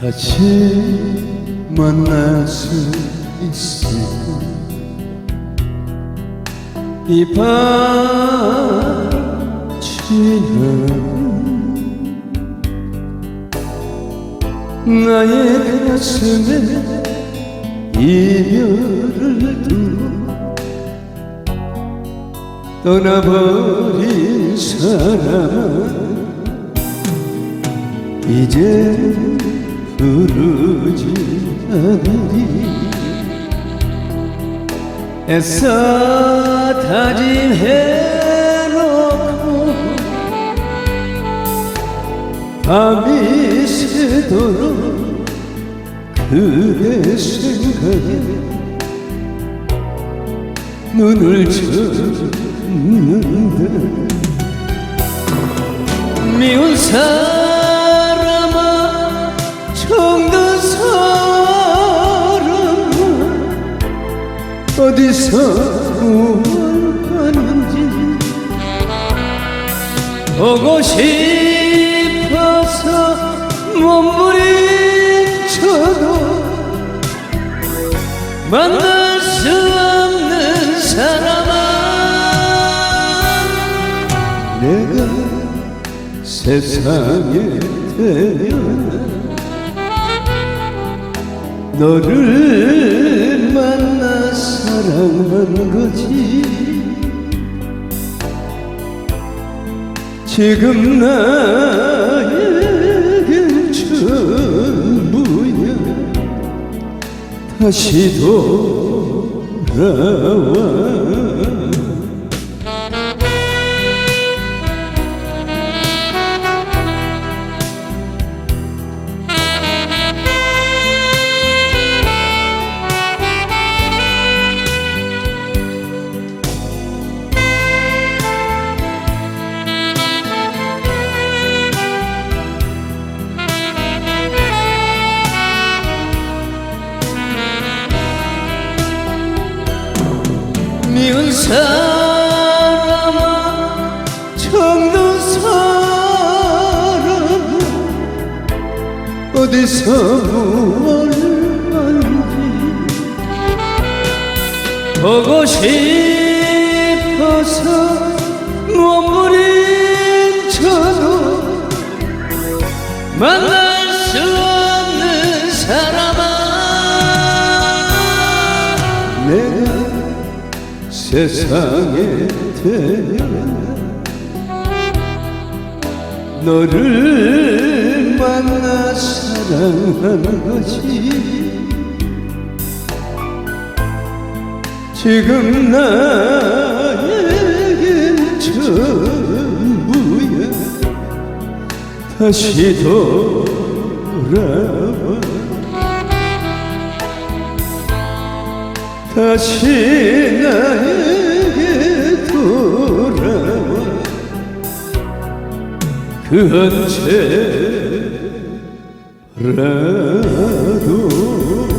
다시 만날 수 있을까 이밤 지나 나의 가슴에 이별을 두고 떠나버린 사람 이제 부르지 않으리. 애써 다짐해놓고 밤이 새도록 그대 생각에 눈을 쳤는데 미운 사람 보고 싶어서 몸부림쳐도 만날 수 없는 사람아. 내가 세상에 태어나 너를 만나 사랑한 거지 지금 나에겐 전부야. 다시 돌아와 사람아 정든 사람 어디서 하는지 보고 싶어서 몸부림쳐도 만날 수 세상에 태어나 너를 만나 사랑한 거지. 지금 나에겐 전부야. 다시 돌아와 다시 나에게 돌아와 그 언제라도